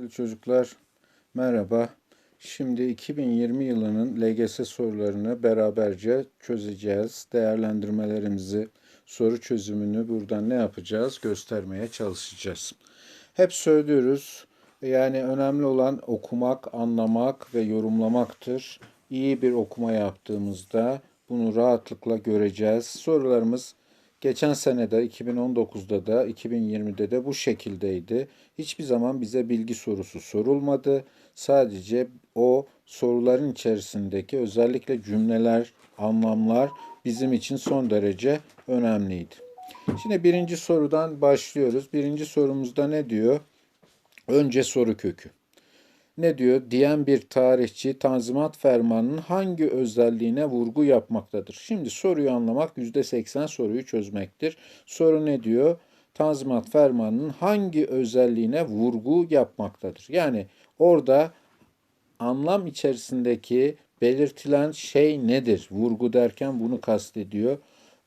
Sevgili çocuklar, merhaba. Şimdi 2020 yılının LGS sorularını beraberce çözeceğiz. Değerlendirmelerimizi, soru çözümünü buradan ne yapacağız? Göstermeye çalışacağız. Hep söylüyoruz, yani önemli olan okumak, anlamak ve yorumlamaktır. İyi bir okuma yaptığımızda bunu rahatlıkla göreceğiz. Sorularımız Geçen sene de 2019'da da 2020'de de bu şekildeydi. Hiçbir zaman bize bilgi sorusu sorulmadı. Sadece o soruların içerisindeki özellikle cümleler, anlamlar bizim için son derece önemliydi. Şimdi birinci sorudan başlıyoruz. Birinci sorumuzda ne diyor? Önce soru kökü ne diyor? Diyen bir tarihçi Tanzimat Fermanı'nın hangi özelliğine vurgu yapmaktadır? Şimdi soruyu anlamak %80 soruyu çözmektir. Soru ne diyor? Tanzimat Fermanı'nın hangi özelliğine vurgu yapmaktadır? Yani orada anlam içerisindeki belirtilen şey nedir? Vurgu derken bunu kastediyor.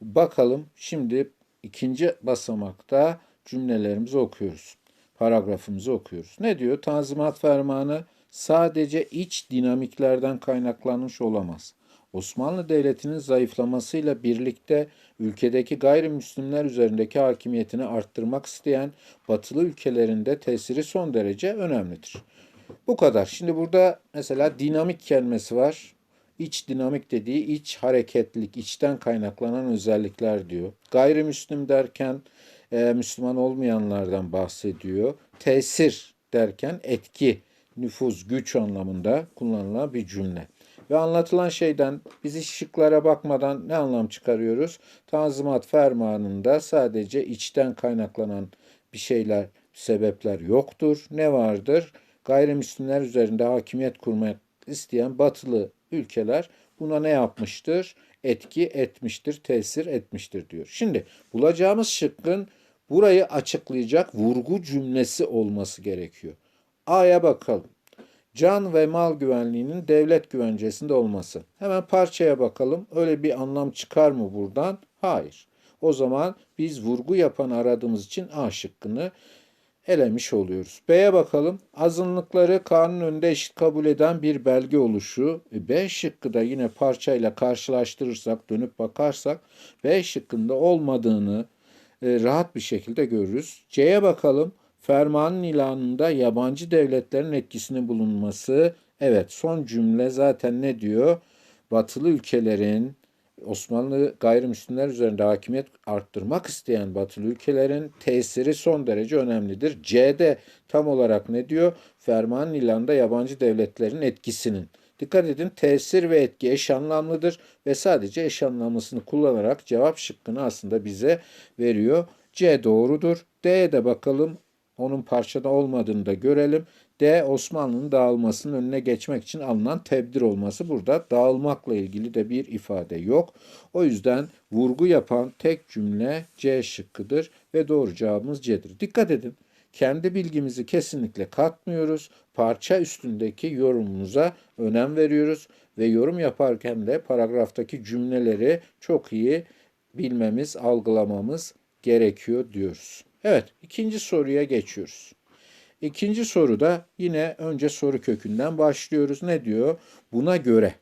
Bakalım şimdi ikinci basamakta cümlelerimizi okuyoruz paragrafımızı okuyoruz. Ne diyor? Tanzimat fermanı sadece iç dinamiklerden kaynaklanmış olamaz. Osmanlı Devleti'nin zayıflamasıyla birlikte ülkedeki gayrimüslimler üzerindeki hakimiyetini arttırmak isteyen batılı ülkelerinde tesiri son derece önemlidir. Bu kadar. Şimdi burada mesela dinamik kelimesi var. İç dinamik dediği iç hareketlilik, içten kaynaklanan özellikler diyor. Gayrimüslim derken e, Müslüman olmayanlardan bahsediyor. Tesir derken etki, nüfuz, güç anlamında kullanılan bir cümle. Ve anlatılan şeyden biz hiç şıklara bakmadan ne anlam çıkarıyoruz? Tanzimat fermanında sadece içten kaynaklanan bir şeyler, sebepler yoktur. Ne vardır? Gayrimüslimler üzerinde hakimiyet kurmak isteyen batılı ülkeler buna ne yapmıştır? Etki etmiştir, tesir etmiştir diyor. Şimdi bulacağımız şıkkın burayı açıklayacak vurgu cümlesi olması gerekiyor. A'ya bakalım. Can ve mal güvenliğinin devlet güvencesinde olması. Hemen parçaya bakalım. Öyle bir anlam çıkar mı buradan? Hayır. O zaman biz vurgu yapan aradığımız için A şıkkını elemiş oluyoruz. B'ye bakalım. Azınlıkları kanun önünde eşit kabul eden bir belge oluşu. E, B şıkkı da yine parçayla karşılaştırırsak, dönüp bakarsak B şıkkında olmadığını e, rahat bir şekilde görürüz. C'ye bakalım. Fermanın ilanında yabancı devletlerin etkisinin bulunması. Evet son cümle zaten ne diyor? Batılı ülkelerin Osmanlı gayrimüslimler üzerinde hakimiyet arttırmak isteyen batılı ülkelerin tesiri son derece önemlidir. C'de tam olarak ne diyor? Fermanın ilanında yabancı devletlerin etkisinin. Dikkat edin tesir ve etki eş anlamlıdır ve sadece eş anlamlısını kullanarak cevap şıkkını aslında bize veriyor. C doğrudur. D'ye de bakalım. Onun parçada olmadığını da görelim. D Osmanlı'nın dağılmasının önüne geçmek için alınan tedbir olması burada dağılmakla ilgili de bir ifade yok. O yüzden vurgu yapan tek cümle C şıkkıdır ve doğru cevabımız C'dir. Dikkat edin kendi bilgimizi kesinlikle katmıyoruz. Parça üstündeki yorumumuza önem veriyoruz ve yorum yaparken de paragraftaki cümleleri çok iyi bilmemiz, algılamamız gerekiyor diyoruz. Evet, ikinci soruya geçiyoruz. İkinci soruda yine önce soru kökünden başlıyoruz. Ne diyor? Buna göre.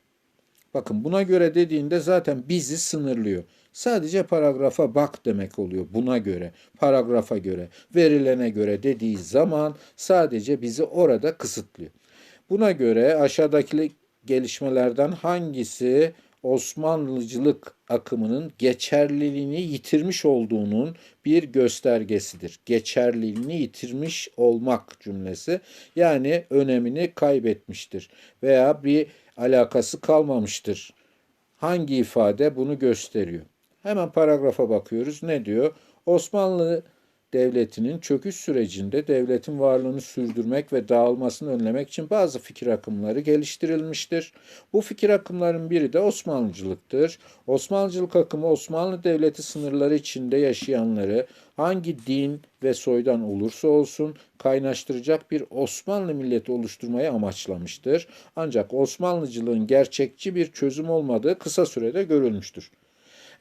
Bakın buna göre dediğinde zaten bizi sınırlıyor. Sadece paragrafa bak demek oluyor buna göre, paragrafa göre, verilene göre dediği zaman sadece bizi orada kısıtlıyor. Buna göre aşağıdaki gelişmelerden hangisi Osmanlıcılık akımının geçerliliğini yitirmiş olduğunun bir göstergesidir. Geçerliliğini yitirmiş olmak cümlesi yani önemini kaybetmiştir veya bir alakası kalmamıştır. Hangi ifade bunu gösteriyor? Hemen paragrafa bakıyoruz. Ne diyor? Osmanlı Devleti'nin çöküş sürecinde devletin varlığını sürdürmek ve dağılmasını önlemek için bazı fikir akımları geliştirilmiştir. Bu fikir akımların biri de Osmanlıcılıktır. Osmanlıcılık akımı Osmanlı Devleti sınırları içinde yaşayanları hangi din ve soydan olursa olsun kaynaştıracak bir Osmanlı milleti oluşturmayı amaçlamıştır. Ancak Osmanlıcılığın gerçekçi bir çözüm olmadığı kısa sürede görülmüştür.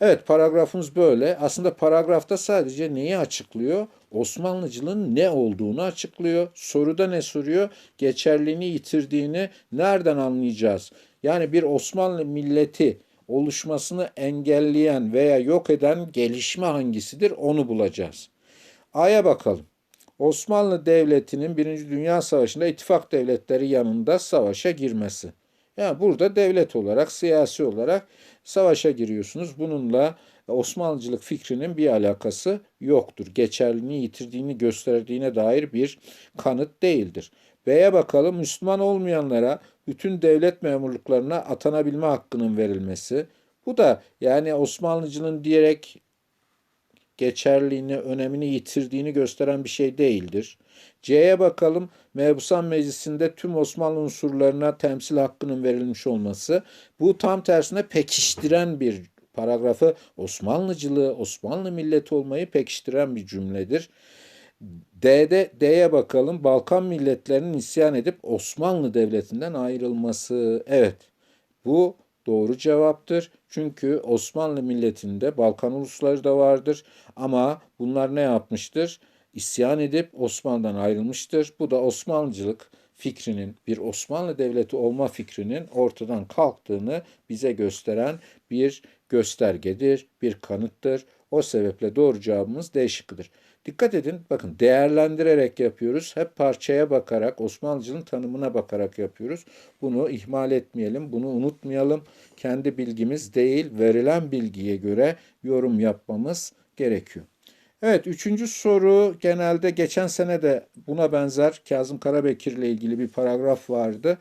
Evet paragrafımız böyle. Aslında paragrafta sadece neyi açıklıyor? Osmanlıcılığın ne olduğunu açıklıyor. Soruda ne soruyor? Geçerliğini yitirdiğini nereden anlayacağız? Yani bir Osmanlı milleti oluşmasını engelleyen veya yok eden gelişme hangisidir onu bulacağız. A'ya bakalım. Osmanlı Devleti'nin Birinci Dünya Savaşı'nda ittifak devletleri yanında savaşa girmesi. Yani burada devlet olarak, siyasi olarak savaşa giriyorsunuz. Bununla Osmanlıcılık fikrinin bir alakası yoktur. Geçerliliğini yitirdiğini gösterdiğine dair bir kanıt değildir. B'ye bakalım Müslüman olmayanlara bütün devlet memurluklarına atanabilme hakkının verilmesi. Bu da yani Osmanlıcılığın diyerek geçerliğini, önemini yitirdiğini gösteren bir şey değildir. C'ye bakalım. Mebusan Meclisi'nde tüm Osmanlı unsurlarına temsil hakkının verilmiş olması. Bu tam tersine pekiştiren bir paragrafı Osmanlıcılığı, Osmanlı milleti olmayı pekiştiren bir cümledir. D'de D'ye bakalım. Balkan milletlerinin isyan edip Osmanlı Devleti'nden ayrılması. Evet. Bu doğru cevaptır. Çünkü Osmanlı milletinde Balkan ulusları da vardır. Ama bunlar ne yapmıştır? İsyan edip Osmanlı'dan ayrılmıştır. Bu da Osmanlıcılık fikrinin, bir Osmanlı devleti olma fikrinin ortadan kalktığını bize gösteren bir göstergedir, bir kanıttır. O sebeple doğru cevabımız D şıkkıdır. Dikkat edin, bakın değerlendirerek yapıyoruz. Hep parçaya bakarak, Osmanlıcılığın tanımına bakarak yapıyoruz. Bunu ihmal etmeyelim, bunu unutmayalım. Kendi bilgimiz değil, verilen bilgiye göre yorum yapmamız gerekiyor. Evet, üçüncü soru genelde geçen sene de buna benzer Kazım Karabekir ile ilgili bir paragraf vardı.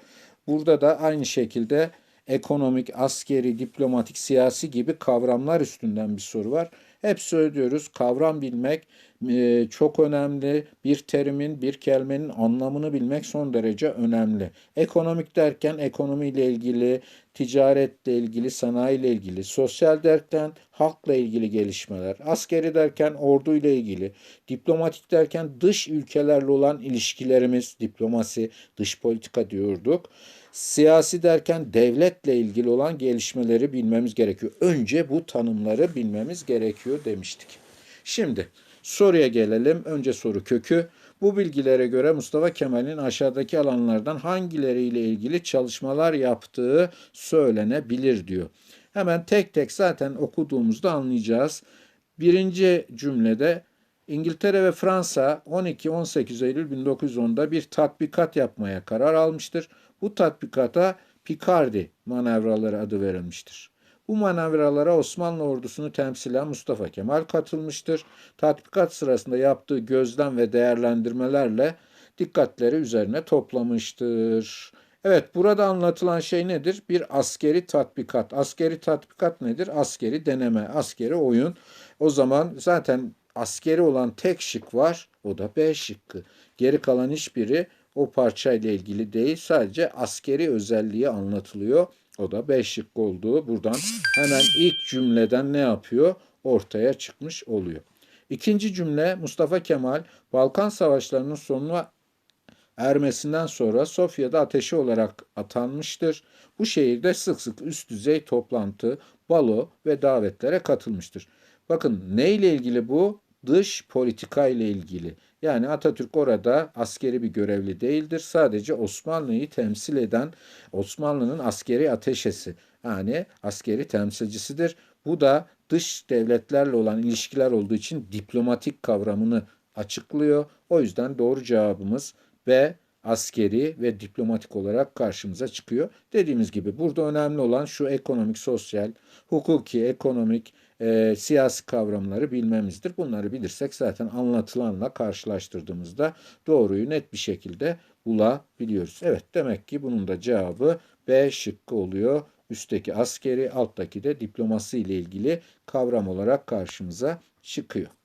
Burada da aynı şekilde ekonomik, askeri, diplomatik, siyasi gibi kavramlar üstünden bir soru var. Hep söylüyoruz kavram bilmek e, çok önemli. Bir terimin, bir kelimenin anlamını bilmek son derece önemli. Ekonomik derken ekonomiyle ilgili, ticaretle ilgili, sanayiyle ilgili, sosyal derken halkla ilgili gelişmeler, askeri derken orduyla ilgili, diplomatik derken dış ülkelerle olan ilişkilerimiz, diplomasi, dış politika diyorduk. Siyasi derken devletle ilgili olan gelişmeleri bilmemiz gerekiyor. Önce bu tanımları bilmemiz gerekiyor demiştik. Şimdi soruya gelelim. Önce soru kökü. Bu bilgilere göre Mustafa Kemal'in aşağıdaki alanlardan hangileriyle ilgili çalışmalar yaptığı söylenebilir diyor. Hemen tek tek zaten okuduğumuzda anlayacağız. Birinci cümlede İngiltere ve Fransa 12-18 Eylül 1910'da bir tatbikat yapmaya karar almıştır. Bu tatbikata Picardy manevraları adı verilmiştir. Bu manevralara Osmanlı ordusunu temsilen Mustafa Kemal katılmıştır. Tatbikat sırasında yaptığı gözlem ve değerlendirmelerle dikkatleri üzerine toplamıştır. Evet burada anlatılan şey nedir? Bir askeri tatbikat. Askeri tatbikat nedir? Askeri deneme, askeri oyun. O zaman zaten askeri olan tek şık var. O da B şıkkı. Geri kalan hiçbiri o parçayla ilgili değil. Sadece askeri özelliği anlatılıyor. O da B şık olduğu buradan hemen ilk cümleden ne yapıyor? Ortaya çıkmış oluyor. İkinci cümle Mustafa Kemal Balkan Savaşları'nın sonuna ermesinden sonra Sofya'da ateşi olarak atanmıştır. Bu şehirde sık sık üst düzey toplantı, balo ve davetlere katılmıştır. Bakın ne ile ilgili bu? Dış politika ile ilgili. Yani Atatürk orada askeri bir görevli değildir. Sadece Osmanlı'yı temsil eden Osmanlı'nın askeri ateşesi. Yani askeri temsilcisidir. Bu da dış devletlerle olan ilişkiler olduğu için diplomatik kavramını açıklıyor. O yüzden doğru cevabımız B askeri ve diplomatik olarak karşımıza çıkıyor. Dediğimiz gibi burada önemli olan şu ekonomik, sosyal, hukuki, ekonomik, e, siyasi kavramları bilmemizdir. Bunları bilirsek zaten anlatılanla karşılaştırdığımızda doğruyu net bir şekilde bulabiliyoruz. Evet demek ki bunun da cevabı B şıkkı oluyor. Üstteki askeri, alttaki de diplomasi ile ilgili kavram olarak karşımıza çıkıyor.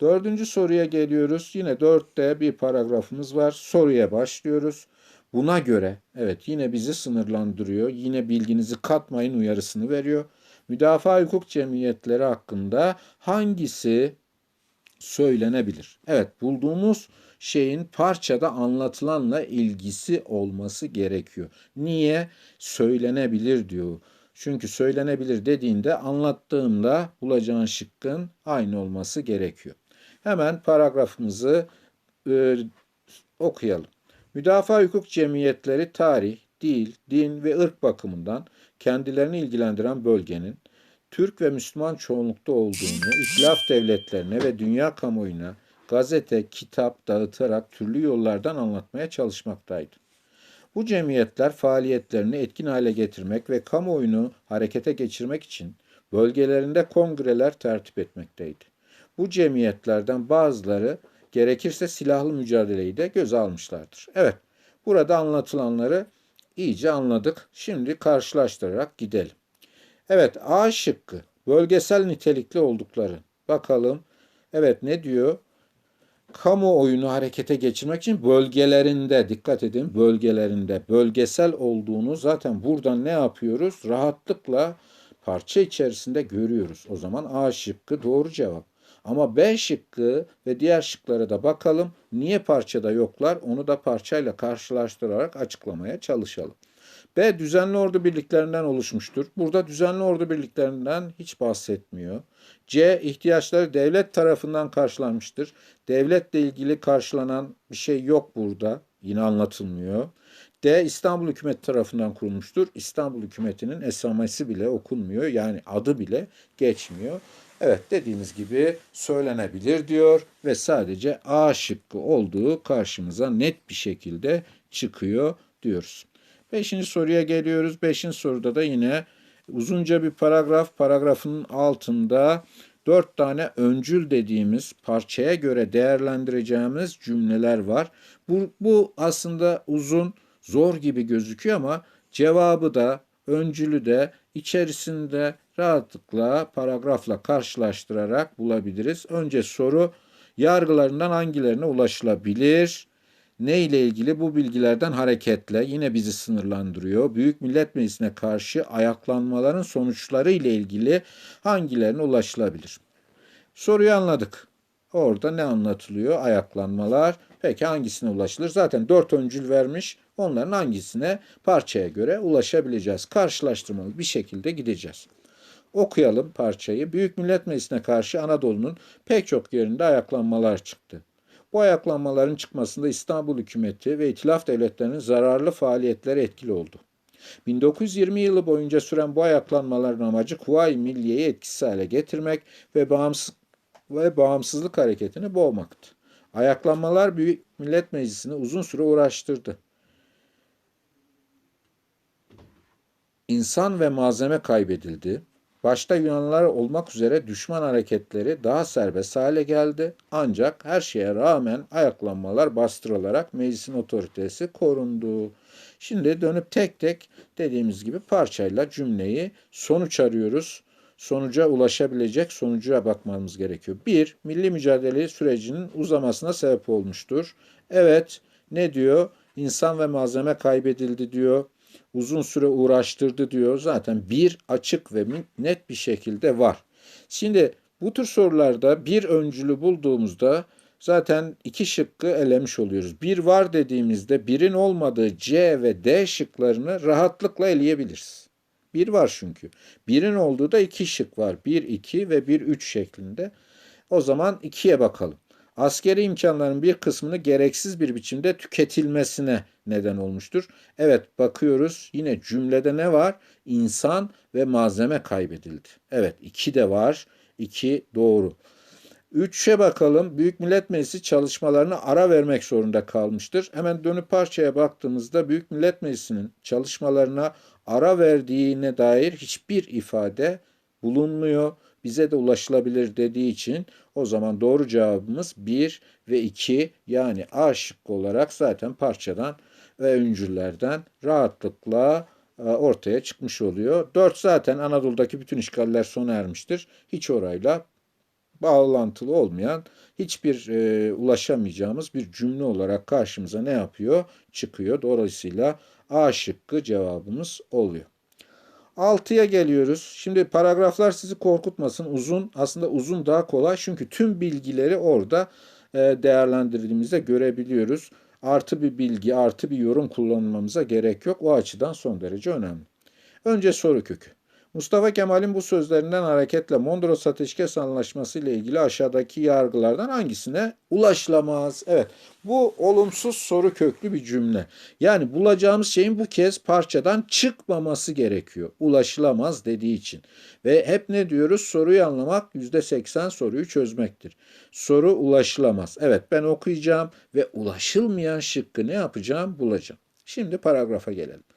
Dördüncü soruya geliyoruz. Yine dörtte bir paragrafımız var. Soruya başlıyoruz. Buna göre evet yine bizi sınırlandırıyor. Yine bilginizi katmayın uyarısını veriyor. Müdafaa hukuk cemiyetleri hakkında hangisi söylenebilir? Evet bulduğumuz şeyin parçada anlatılanla ilgisi olması gerekiyor. Niye? Söylenebilir diyor. Çünkü söylenebilir dediğinde anlattığımda bulacağın şıkkın aynı olması gerekiyor. Hemen paragrafımızı e, okuyalım. Müdafaa hukuk cemiyetleri tarih, dil, din ve ırk bakımından kendilerini ilgilendiren bölgenin Türk ve Müslüman çoğunlukta olduğunu itilaf devletlerine ve dünya kamuoyuna gazete, kitap dağıtarak türlü yollardan anlatmaya çalışmaktaydı. Bu cemiyetler faaliyetlerini etkin hale getirmek ve kamuoyunu harekete geçirmek için bölgelerinde kongreler tertip etmekteydi. Bu cemiyetlerden bazıları gerekirse silahlı mücadeleyi de göze almışlardır. Evet, burada anlatılanları iyice anladık. Şimdi karşılaştırarak gidelim. Evet, A şıkkı bölgesel nitelikli oldukları. Bakalım. Evet ne diyor? kamuoyunu harekete geçirmek için bölgelerinde dikkat edin bölgelerinde bölgesel olduğunu zaten buradan ne yapıyoruz? Rahatlıkla parça içerisinde görüyoruz. O zaman A şıkkı doğru cevap. Ama B şıkkı ve diğer şıklara da bakalım. Niye parçada yoklar? Onu da parçayla karşılaştırarak açıklamaya çalışalım. B düzenli ordu birliklerinden oluşmuştur. Burada düzenli ordu birliklerinden hiç bahsetmiyor. C ihtiyaçları devlet tarafından karşılanmıştır. Devletle ilgili karşılanan bir şey yok burada. Yine anlatılmıyor. D İstanbul hükümeti tarafından kurulmuştur. İstanbul hükümetinin esamesi bile okunmuyor. Yani adı bile geçmiyor. Evet dediğimiz gibi söylenebilir diyor ve sadece A şıkkı olduğu karşımıza net bir şekilde çıkıyor diyoruz. Beşinci soruya geliyoruz. Beşinci soruda da yine uzunca bir paragraf. Paragrafın altında dört tane öncül dediğimiz parçaya göre değerlendireceğimiz cümleler var. Bu, bu aslında uzun, zor gibi gözüküyor ama cevabı da öncülü de içerisinde rahatlıkla paragrafla karşılaştırarak bulabiliriz. Önce soru yargılarından hangilerine ulaşılabilir? ne ile ilgili bu bilgilerden hareketle yine bizi sınırlandırıyor. Büyük Millet Meclisi'ne karşı ayaklanmaların sonuçları ile ilgili hangilerine ulaşılabilir? Soruyu anladık. Orada ne anlatılıyor? Ayaklanmalar. Peki hangisine ulaşılır? Zaten dört öncül vermiş. Onların hangisine parçaya göre ulaşabileceğiz? Karşılaştırmalı bir şekilde gideceğiz. Okuyalım parçayı. Büyük Millet Meclisi'ne karşı Anadolu'nun pek çok yerinde ayaklanmalar çıktı. Bu ayaklanmaların çıkmasında İstanbul hükümeti ve itilaf devletlerinin zararlı faaliyetleri etkili oldu. 1920 yılı boyunca süren bu ayaklanmaların amacı Kuvayi Milliye'yi etkisiz hale getirmek ve bağımsız ve bağımsızlık hareketini boğmaktı. Ayaklanmalar Büyük Millet Meclisi'ni uzun süre uğraştırdı. İnsan ve malzeme kaybedildi. Başta Yunanlılar olmak üzere düşman hareketleri daha serbest hale geldi. Ancak her şeye rağmen ayaklanmalar bastırılarak meclisin otoritesi korundu. Şimdi dönüp tek tek dediğimiz gibi parçayla cümleyi sonuç arıyoruz. Sonuca ulaşabilecek sonuca bakmamız gerekiyor. Bir, milli mücadele sürecinin uzamasına sebep olmuştur. Evet, ne diyor? İnsan ve malzeme kaybedildi diyor uzun süre uğraştırdı diyor. Zaten bir açık ve net bir şekilde var. Şimdi bu tür sorularda bir öncülü bulduğumuzda zaten iki şıkkı elemiş oluyoruz. Bir var dediğimizde birin olmadığı C ve D şıklarını rahatlıkla eleyebiliriz. Bir var çünkü. Birin olduğu da iki şık var. Bir, iki ve bir, üç şeklinde. O zaman ikiye bakalım askeri imkanların bir kısmını gereksiz bir biçimde tüketilmesine neden olmuştur. Evet bakıyoruz yine cümlede ne var? İnsan ve malzeme kaybedildi. Evet iki de var. İki doğru. Üçe bakalım. Büyük Millet Meclisi çalışmalarına ara vermek zorunda kalmıştır. Hemen dönüp parçaya baktığımızda Büyük Millet Meclisi'nin çalışmalarına ara verdiğine dair hiçbir ifade bulunmuyor bize de ulaşılabilir dediği için o zaman doğru cevabımız 1 ve 2 yani A şıkkı olarak zaten parçadan ve öncüllerden rahatlıkla e, ortaya çıkmış oluyor. 4 zaten Anadolu'daki bütün işgaller sona ermiştir. Hiç orayla bağlantılı olmayan hiçbir e, ulaşamayacağımız bir cümle olarak karşımıza ne yapıyor? Çıkıyor. Dolayısıyla A şıkkı cevabımız oluyor. 6'ya geliyoruz. Şimdi paragraflar sizi korkutmasın. Uzun aslında uzun daha kolay çünkü tüm bilgileri orada e, değerlendirdiğimizde görebiliyoruz. Artı bir bilgi, artı bir yorum kullanmamıza gerek yok. O açıdan son derece önemli. Önce soru kökü. Mustafa Kemal'in bu sözlerinden hareketle Mondros Ateşkes Anlaşması ile ilgili aşağıdaki yargılardan hangisine ulaşılamaz? Evet, bu olumsuz soru köklü bir cümle. Yani bulacağımız şeyin bu kez parçadan çıkmaması gerekiyor. Ulaşılamaz dediği için. Ve hep ne diyoruz? Soruyu anlamak %80 soruyu çözmektir. Soru ulaşılamaz. Evet ben okuyacağım ve ulaşılmayan şıkkı ne yapacağım? Bulacağım. Şimdi paragrafa gelelim.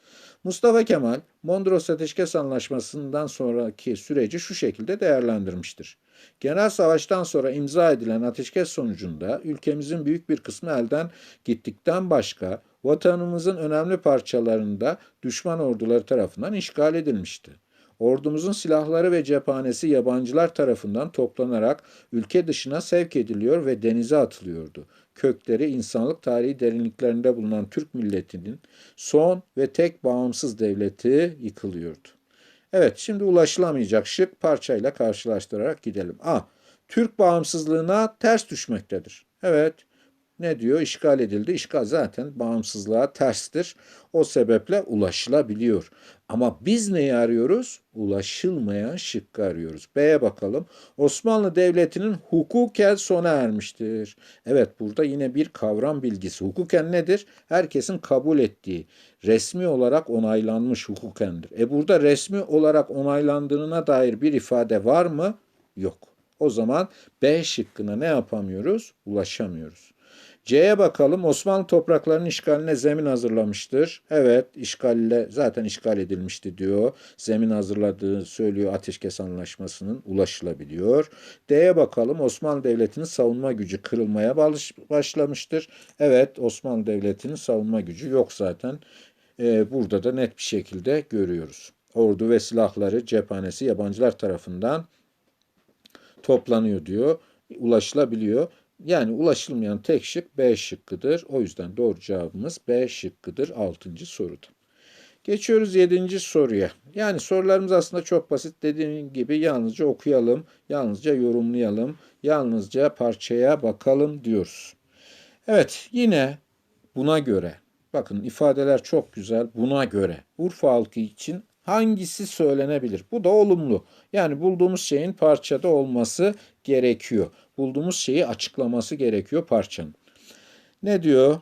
Mustafa Kemal, Mondros Ateşkes Anlaşması'ndan sonraki süreci şu şekilde değerlendirmiştir. Genel savaştan sonra imza edilen ateşkes sonucunda ülkemizin büyük bir kısmı elden gittikten başka vatanımızın önemli parçalarında düşman orduları tarafından işgal edilmişti. Ordumuzun silahları ve cephanesi yabancılar tarafından toplanarak ülke dışına sevk ediliyor ve denize atılıyordu. Kökleri insanlık tarihi derinliklerinde bulunan Türk milletinin son ve tek bağımsız devleti yıkılıyordu. Evet şimdi ulaşılamayacak şık parçayla karşılaştırarak gidelim. A. Türk bağımsızlığına ters düşmektedir. Evet ne diyor? İşgal edildi. İşgal zaten bağımsızlığa terstir. O sebeple ulaşılabiliyor. Ama biz neyi arıyoruz? Ulaşılmayan şıkkı arıyoruz. B'ye bakalım. Osmanlı Devleti'nin hukuken sona ermiştir. Evet burada yine bir kavram bilgisi. Hukuken nedir? Herkesin kabul ettiği, resmi olarak onaylanmış hukukendir. E burada resmi olarak onaylandığına dair bir ifade var mı? Yok. O zaman B şıkkına ne yapamıyoruz? Ulaşamıyoruz. C'ye bakalım. Osmanlı topraklarının işgaline zemin hazırlamıştır. Evet, işgalle zaten işgal edilmişti diyor. Zemin hazırladığı söylüyor Ateşkes Anlaşması'nın ulaşılabiliyor. D'ye bakalım. Osmanlı Devleti'nin savunma gücü kırılmaya başlamıştır. Evet, Osmanlı Devleti'nin savunma gücü yok zaten. Ee, burada da net bir şekilde görüyoruz. Ordu ve silahları cephanesi yabancılar tarafından toplanıyor diyor. Ulaşılabiliyor. Yani ulaşılmayan tek şık B şıkkıdır. O yüzden doğru cevabımız B şıkkıdır 6. soruda. Geçiyoruz 7. soruya. Yani sorularımız aslında çok basit. Dediğim gibi yalnızca okuyalım, yalnızca yorumlayalım, yalnızca parçaya bakalım diyoruz. Evet yine buna göre bakın ifadeler çok güzel buna göre Urfa halkı için hangisi söylenebilir? Bu da olumlu. Yani bulduğumuz şeyin parçada olması gerekiyor. Bulduğumuz şeyi açıklaması gerekiyor parçanın. Ne diyor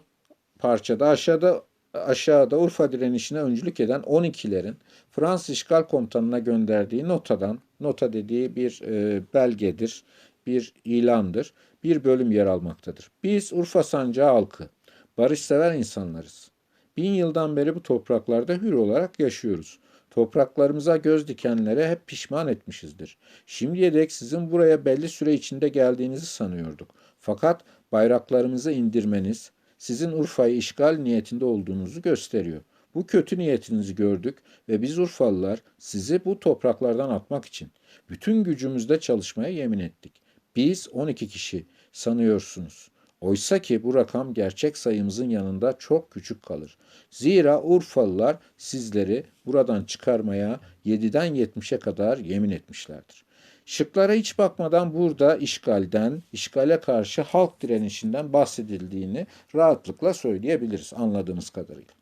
parçada? Aşağıda aşağıda Urfa direnişine öncülük eden 12'lerin Fransız işgal komutanına gönderdiği notadan, nota dediği bir e, belgedir, bir ilandır, bir bölüm yer almaktadır. Biz Urfa sancağı halkı, barışsever insanlarız. Bin yıldan beri bu topraklarda hür olarak yaşıyoruz. Topraklarımıza göz dikenlere hep pişman etmişizdir. Şimdiye dek sizin buraya belli süre içinde geldiğinizi sanıyorduk. Fakat bayraklarımızı indirmeniz, sizin Urfa'yı işgal niyetinde olduğunuzu gösteriyor. Bu kötü niyetinizi gördük ve biz Urfalılar sizi bu topraklardan atmak için bütün gücümüzle çalışmaya yemin ettik. Biz 12 kişi sanıyorsunuz. Oysa ki bu rakam gerçek sayımızın yanında çok küçük kalır. Zira Urfalılar sizleri buradan çıkarmaya 7'den 70'e kadar yemin etmişlerdir. Şıklara hiç bakmadan burada işgalden, işgale karşı halk direnişinden bahsedildiğini rahatlıkla söyleyebiliriz anladığımız kadarıyla.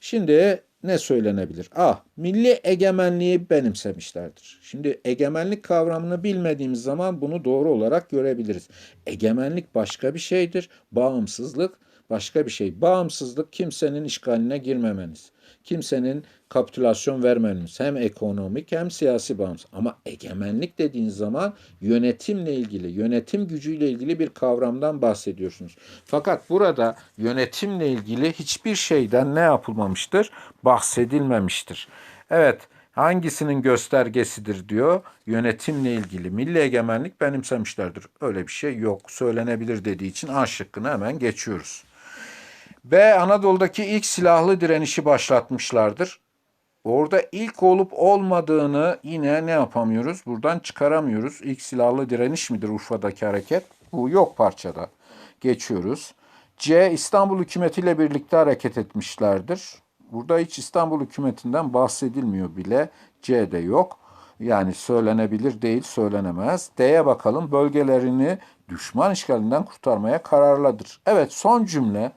Şimdi ne söylenebilir? A. Milli egemenliği benimsemişlerdir. Şimdi egemenlik kavramını bilmediğimiz zaman bunu doğru olarak görebiliriz. Egemenlik başka bir şeydir. Bağımsızlık başka bir şey. Bağımsızlık kimsenin işgaline girmemeniz. Kimsenin kapitülasyon vermemeniz. Hem ekonomik hem siyasi bağımsız. Ama egemenlik dediğiniz zaman yönetimle ilgili, yönetim gücüyle ilgili bir kavramdan bahsediyorsunuz. Fakat burada yönetimle ilgili hiçbir şeyden ne yapılmamıştır? Bahsedilmemiştir. Evet, hangisinin göstergesidir diyor. Yönetimle ilgili milli egemenlik benimsemişlerdir. Öyle bir şey yok. Söylenebilir dediği için A şıkkını hemen geçiyoruz. B. Anadolu'daki ilk silahlı direnişi başlatmışlardır. Orada ilk olup olmadığını yine ne yapamıyoruz? Buradan çıkaramıyoruz. İlk silahlı direniş midir Urfa'daki hareket? Bu yok parçada. Geçiyoruz. C. İstanbul hükümetiyle birlikte hareket etmişlerdir. Burada hiç İstanbul hükümetinden bahsedilmiyor bile. C'de yok. Yani söylenebilir değil, söylenemez. D'ye bakalım. Bölgelerini düşman işgalinden kurtarmaya kararlıdır. Evet son cümle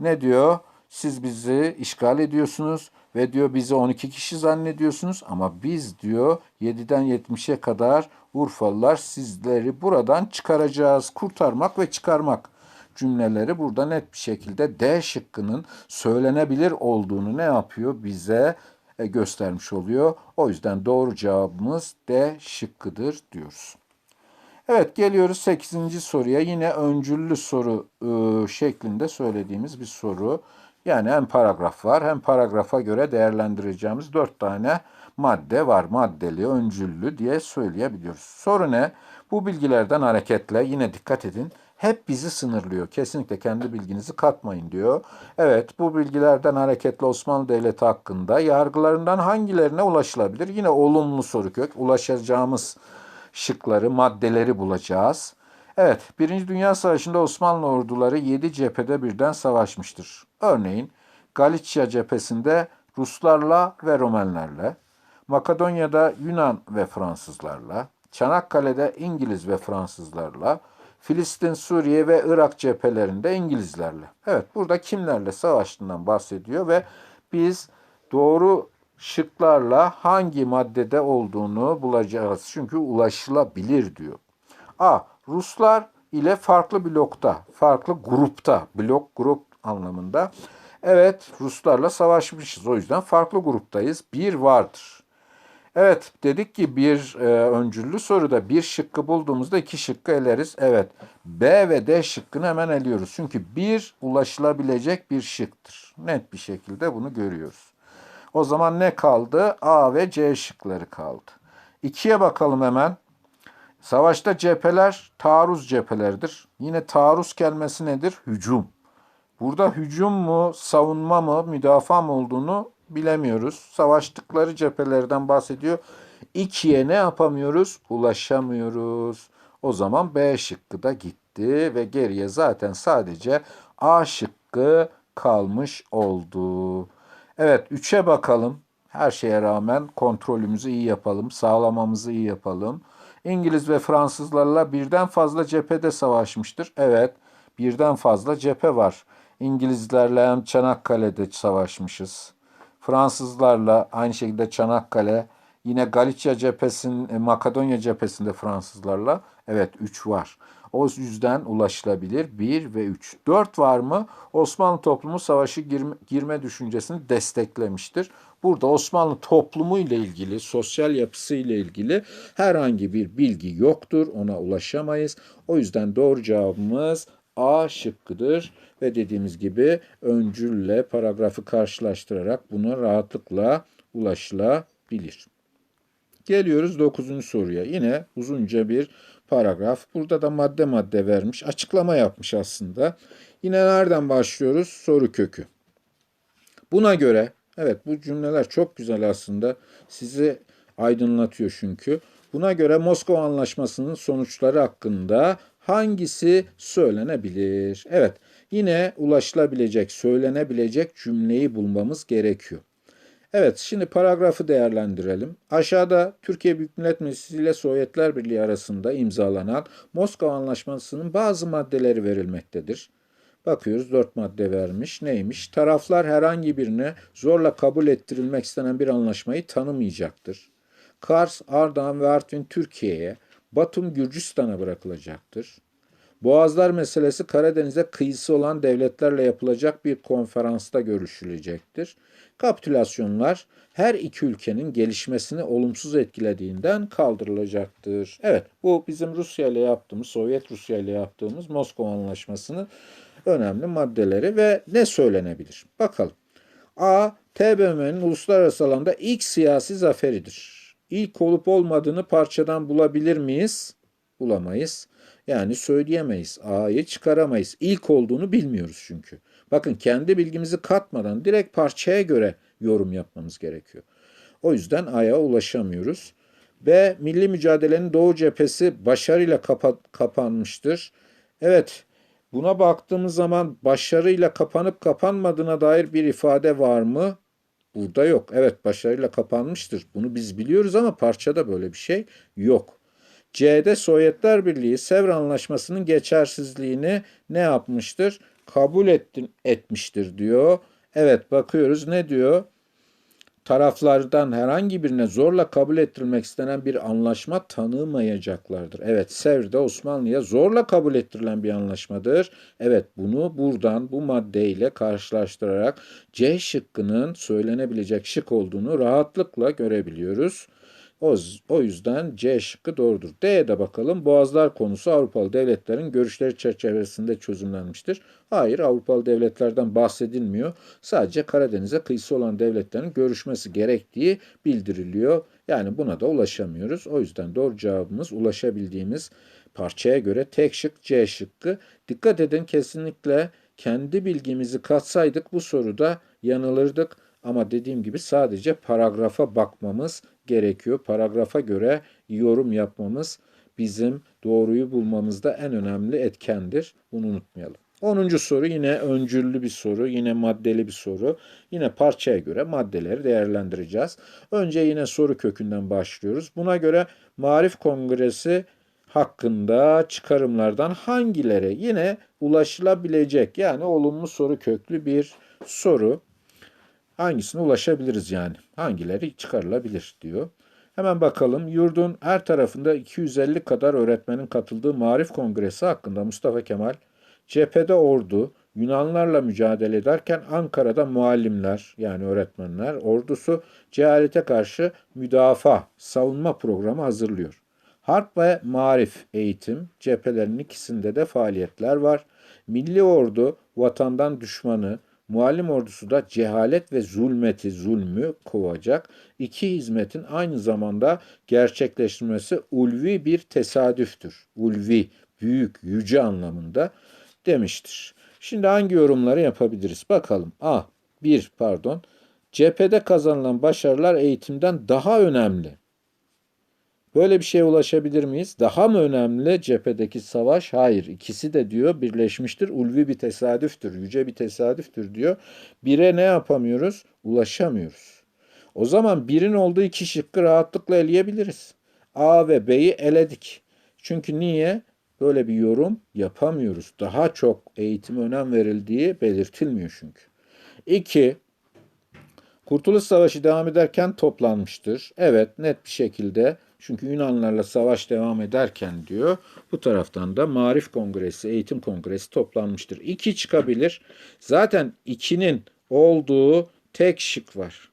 ne diyor? siz bizi işgal ediyorsunuz ve diyor bizi 12 kişi zannediyorsunuz ama biz diyor 7'den 70'e kadar Urfalılar sizleri buradan çıkaracağız. Kurtarmak ve çıkarmak cümleleri burada net bir şekilde D şıkkının söylenebilir olduğunu ne yapıyor? Bize e, göstermiş oluyor. O yüzden doğru cevabımız D şıkkıdır diyoruz. Evet geliyoruz 8. soruya. Yine öncüllü soru e, şeklinde söylediğimiz bir soru. Yani hem paragraf var hem paragrafa göre değerlendireceğimiz 4 tane madde var. Maddeli, öncüllü diye söyleyebiliyoruz. Soru ne? Bu bilgilerden hareketle yine dikkat edin. Hep bizi sınırlıyor. Kesinlikle kendi bilginizi katmayın diyor. Evet bu bilgilerden hareketle Osmanlı Devleti hakkında yargılarından hangilerine ulaşılabilir? Yine olumlu soru kök. Ulaşacağımız şıkları, maddeleri bulacağız. Evet, Birinci Dünya Savaşı'nda Osmanlı orduları 7 cephede birden savaşmıştır. Örneğin Galicia cephesinde Ruslarla ve Romenlerle, Makedonya'da Yunan ve Fransızlarla, Çanakkale'de İngiliz ve Fransızlarla, Filistin, Suriye ve Irak cephelerinde İngilizlerle. Evet, burada kimlerle savaştığından bahsediyor ve biz doğru şıklarla hangi maddede olduğunu bulacağız. Çünkü ulaşılabilir diyor. A. Ruslar ile farklı blokta, farklı grupta, blok grup anlamında. Evet, Ruslarla savaşmışız. O yüzden farklı gruptayız. Bir vardır. Evet, dedik ki bir e, öncüllü soruda bir şıkkı bulduğumuzda iki şıkkı eleriz. Evet, B ve D şıkkını hemen eliyoruz. Çünkü bir ulaşılabilecek bir şıktır. Net bir şekilde bunu görüyoruz. O zaman ne kaldı? A ve C şıkları kaldı. İkiye bakalım hemen. Savaşta cepheler taarruz cepheleridir. Yine taarruz kelimesi nedir? Hücum. Burada hücum mu, savunma mı, müdafaa mı olduğunu bilemiyoruz. Savaştıkları cephelerden bahsediyor. İkiye ne yapamıyoruz? Ulaşamıyoruz. O zaman B şıkkı da gitti ve geriye zaten sadece A şıkkı kalmış oldu. Evet 3'e bakalım. Her şeye rağmen kontrolümüzü iyi yapalım, sağlamamızı iyi yapalım. İngiliz ve Fransızlarla birden fazla cephede savaşmıştır. Evet, birden fazla cephe var. İngilizlerle hem Çanakkale'de savaşmışız. Fransızlarla aynı şekilde Çanakkale, yine Galicia cephesinin, Makedonya cephesinde Fransızlarla evet 3 var. O yüzden ulaşılabilir 1 ve 3. 4 var mı? Osmanlı toplumu savaşı girme, girme düşüncesini desteklemiştir. Burada Osmanlı toplumu ile ilgili, sosyal yapısı ile ilgili herhangi bir bilgi yoktur. Ona ulaşamayız. O yüzden doğru cevabımız A şıkkıdır ve dediğimiz gibi öncülle paragrafı karşılaştırarak buna rahatlıkla ulaşılabilir. Geliyoruz 9. soruya. Yine uzunca bir paragraf. Burada da madde madde vermiş. Açıklama yapmış aslında. Yine nereden başlıyoruz? Soru kökü. Buna göre, evet bu cümleler çok güzel aslında. Sizi aydınlatıyor çünkü. Buna göre Moskova Anlaşması'nın sonuçları hakkında hangisi söylenebilir? Evet, yine ulaşılabilecek, söylenebilecek cümleyi bulmamız gerekiyor. Evet, şimdi paragrafı değerlendirelim. Aşağıda Türkiye Büyük Millet Meclisi ile Sovyetler Birliği arasında imzalanan Moskova Anlaşması'nın bazı maddeleri verilmektedir. Bakıyoruz dört madde vermiş. Neymiş? Taraflar herhangi birine zorla kabul ettirilmek istenen bir anlaşmayı tanımayacaktır. Kars, Ardahan ve Artvin Türkiye'ye, Batum Gürcistan'a bırakılacaktır. Boğazlar meselesi Karadeniz'e kıyısı olan devletlerle yapılacak bir konferansta görüşülecektir. Kapitülasyonlar her iki ülkenin gelişmesini olumsuz etkilediğinden kaldırılacaktır. Evet bu bizim Rusya ile yaptığımız, Sovyet Rusya ile yaptığımız Moskova Anlaşması'nın önemli maddeleri ve ne söylenebilir? Bakalım. A. TBMM'nin uluslararası alanda ilk siyasi zaferidir. İlk olup olmadığını parçadan bulabilir miyiz? Bulamayız. Yani söyleyemeyiz. A'yı çıkaramayız. İlk olduğunu bilmiyoruz çünkü. Bakın kendi bilgimizi katmadan direkt parçaya göre yorum yapmamız gerekiyor. O yüzden A'ya ulaşamıyoruz. B. Milli mücadelenin Doğu cephesi başarıyla kapa kapanmıştır. Evet, buna baktığımız zaman başarıyla kapanıp kapanmadığına dair bir ifade var mı? Burada yok. Evet, başarıyla kapanmıştır. Bunu biz biliyoruz ama parçada böyle bir şey yok. C'de Sovyetler Birliği Sevr Anlaşması'nın geçersizliğini ne yapmıştır? Kabul ettin, etmiştir diyor. Evet bakıyoruz ne diyor? taraflardan herhangi birine zorla kabul ettirilmek istenen bir anlaşma tanımayacaklardır. Evet, Sevr'de Osmanlı'ya zorla kabul ettirilen bir anlaşmadır. Evet, bunu buradan bu maddeyle karşılaştırarak C şıkkının söylenebilecek şık olduğunu rahatlıkla görebiliyoruz. O, o yüzden C şıkkı doğrudur. D'ye de bakalım. Boğazlar konusu Avrupalı devletlerin görüşleri çerçevesinde çözümlenmiştir. Hayır, Avrupalı devletlerden bahsedilmiyor. Sadece Karadeniz'e kıyısı olan devletlerin görüşmesi gerektiği bildiriliyor. Yani buna da ulaşamıyoruz. O yüzden doğru cevabımız ulaşabildiğimiz parçaya göre tek şık C şıkkı. Dikkat edin kesinlikle kendi bilgimizi katsaydık bu soruda yanılırdık. Ama dediğim gibi sadece paragrafa bakmamız gerekiyor. Paragrafa göre yorum yapmamız bizim doğruyu bulmamızda en önemli etkendir. Bunu unutmayalım. 10. soru yine öncüllü bir soru, yine maddeli bir soru. Yine parçaya göre maddeleri değerlendireceğiz. Önce yine soru kökünden başlıyoruz. Buna göre Marif Kongresi hakkında çıkarımlardan hangileri yine ulaşılabilecek yani olumlu soru köklü bir soru. Hangisine ulaşabiliriz yani? Hangileri çıkarılabilir diyor. Hemen bakalım. Yurdun her tarafında 250 kadar öğretmenin katıldığı Marif Kongresi hakkında Mustafa Kemal cephede ordu, Yunanlarla mücadele ederken Ankara'da muallimler yani öğretmenler ordusu cehalete karşı müdafaa, savunma programı hazırlıyor. Harp ve marif eğitim cephelerin ikisinde de faaliyetler var. Milli ordu vatandan düşmanı, Muallim ordusu da cehalet ve zulmeti, zulmü kovacak. İki hizmetin aynı zamanda gerçekleştirmesi ulvi bir tesadüftür. Ulvi, büyük, yüce anlamında demiştir. Şimdi hangi yorumları yapabiliriz? Bakalım. A. 1 pardon. Cephede kazanılan başarılar eğitimden daha önemli. Böyle bir şeye ulaşabilir miyiz? Daha mı önemli cephedeki savaş? Hayır. İkisi de diyor birleşmiştir. Ulvi bir tesadüftür, yüce bir tesadüftür diyor. Bire ne yapamıyoruz? Ulaşamıyoruz. O zaman birin olduğu iki şıkkı rahatlıkla eleyebiliriz. A ve B'yi eledik. Çünkü niye? Böyle bir yorum yapamıyoruz. Daha çok eğitime önem verildiği belirtilmiyor çünkü. İki, Kurtuluş Savaşı devam ederken toplanmıştır. Evet net bir şekilde çünkü Yunanlarla savaş devam ederken diyor bu taraftan da Marif Kongresi, Eğitim Kongresi toplanmıştır. İki çıkabilir. Zaten ikinin olduğu tek şık var.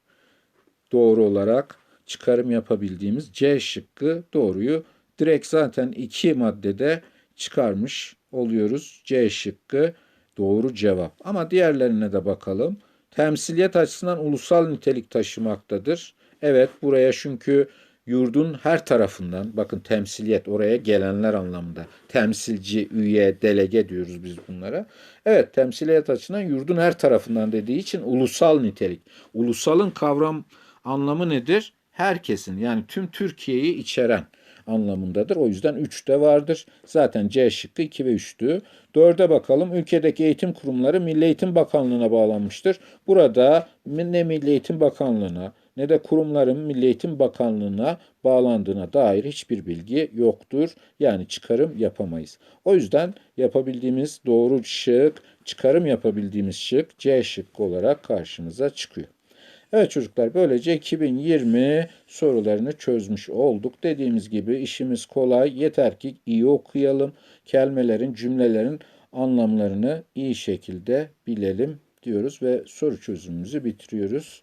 Doğru olarak çıkarım yapabildiğimiz C şıkkı doğruyu direkt zaten iki maddede çıkarmış oluyoruz. C şıkkı doğru cevap. Ama diğerlerine de bakalım. Temsiliyet açısından ulusal nitelik taşımaktadır. Evet buraya çünkü yurdun her tarafından bakın temsiliyet oraya gelenler anlamında temsilci, üye, delege diyoruz biz bunlara. Evet temsiliyet açısından yurdun her tarafından dediği için ulusal nitelik. Ulusalın kavram anlamı nedir? Herkesin yani tüm Türkiye'yi içeren anlamındadır. O yüzden 3 de vardır. Zaten C şıkkı 2 ve 3'tü. 4'e bakalım. Ülkedeki eğitim kurumları Milli Eğitim Bakanlığı'na bağlanmıştır. Burada ne Milli Eğitim Bakanlığı'na ne de kurumların Milli Eğitim Bakanlığı'na bağlandığına dair hiçbir bilgi yoktur. Yani çıkarım yapamayız. O yüzden yapabildiğimiz doğru şık, çıkarım yapabildiğimiz şık C şıkkı olarak karşımıza çıkıyor. Evet çocuklar böylece 2020 sorularını çözmüş olduk. Dediğimiz gibi işimiz kolay. Yeter ki iyi okuyalım. Kelimelerin, cümlelerin anlamlarını iyi şekilde bilelim diyoruz ve soru çözümümüzü bitiriyoruz.